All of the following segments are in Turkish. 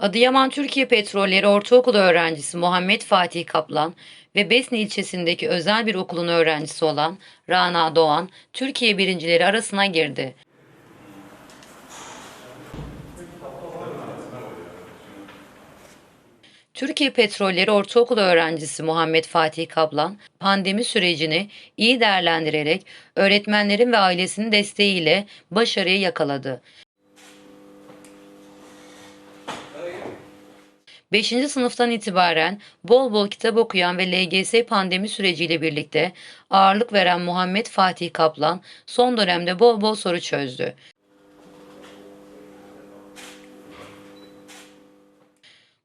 Adıyaman Türkiye Petrolleri Ortaokulu öğrencisi Muhammed Fatih Kaplan ve Besni ilçesindeki özel bir okulun öğrencisi olan Rana Doğan, Türkiye birincileri arasına girdi. Türkiye Petrolleri Ortaokulu öğrencisi Muhammed Fatih Kaplan, pandemi sürecini iyi değerlendirerek öğretmenlerin ve ailesinin desteğiyle başarıyı yakaladı. 5. sınıftan itibaren bol bol kitap okuyan ve LGS pandemi süreciyle birlikte ağırlık veren Muhammed Fatih Kaplan son dönemde bol bol soru çözdü.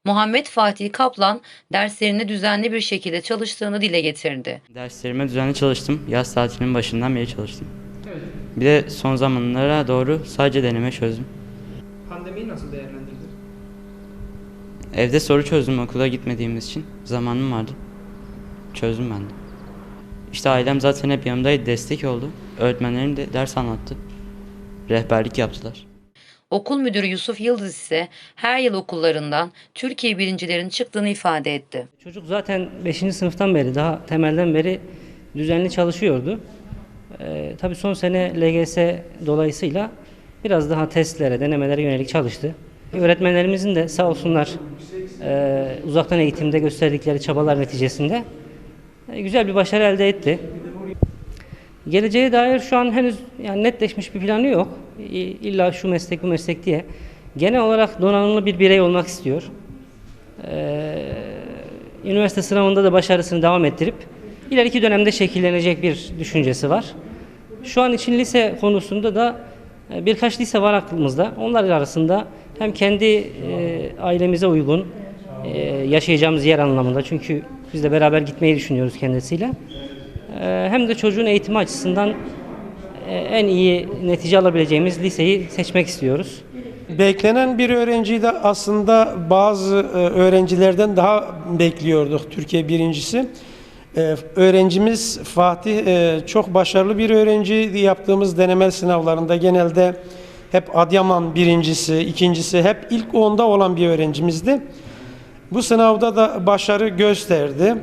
Muhammed Fatih Kaplan derslerine düzenli bir şekilde çalıştığını dile getirdi. Derslerime düzenli çalıştım. Yaz tatilinin başından beri çalıştım. Evet. Bir de son zamanlara doğru sadece deneme çözdüm. Pandemiyi nasıl değerlendirdin? Evde soru çözdüm okula gitmediğimiz için. Zamanım vardı. Çözdüm ben de. İşte ailem zaten hep yanımdaydı, destek oldu. Öğretmenlerim de ders anlattı. Rehberlik yaptılar. Okul müdürü Yusuf Yıldız ise her yıl okullarından Türkiye birincilerinin çıktığını ifade etti. Çocuk zaten 5. sınıftan beri daha temelden beri düzenli çalışıyordu. Ee, tabii son sene LGS dolayısıyla biraz daha testlere, denemelere yönelik çalıştı. Öğretmenlerimizin de sağ olsunlar e, uzaktan eğitimde gösterdikleri çabalar neticesinde e, güzel bir başarı elde etti. Geleceğe dair şu an henüz yani netleşmiş bir planı yok. İlla şu meslek bu meslek diye. Genel olarak donanımlı bir birey olmak istiyor. Ee, üniversite sınavında da başarısını devam ettirip ileriki dönemde şekillenecek bir düşüncesi var. Şu an için lise konusunda da e, birkaç lise var aklımızda. Onlar arasında hem kendi e, ailemize uygun e, yaşayacağımız yer anlamında çünkü biz de beraber gitmeyi düşünüyoruz kendisiyle. E, hem de çocuğun eğitimi açısından e, en iyi netice alabileceğimiz liseyi seçmek istiyoruz. Beklenen bir öğrenciyi de aslında bazı e, öğrencilerden daha bekliyorduk Türkiye birincisi. E, Öğrencimiz Fatih e, çok başarılı bir öğrenciydi. Yaptığımız deneme sınavlarında genelde hep Adıyaman birincisi, ikincisi hep ilk onda olan bir öğrencimizdi. Bu sınavda da başarı gösterdi.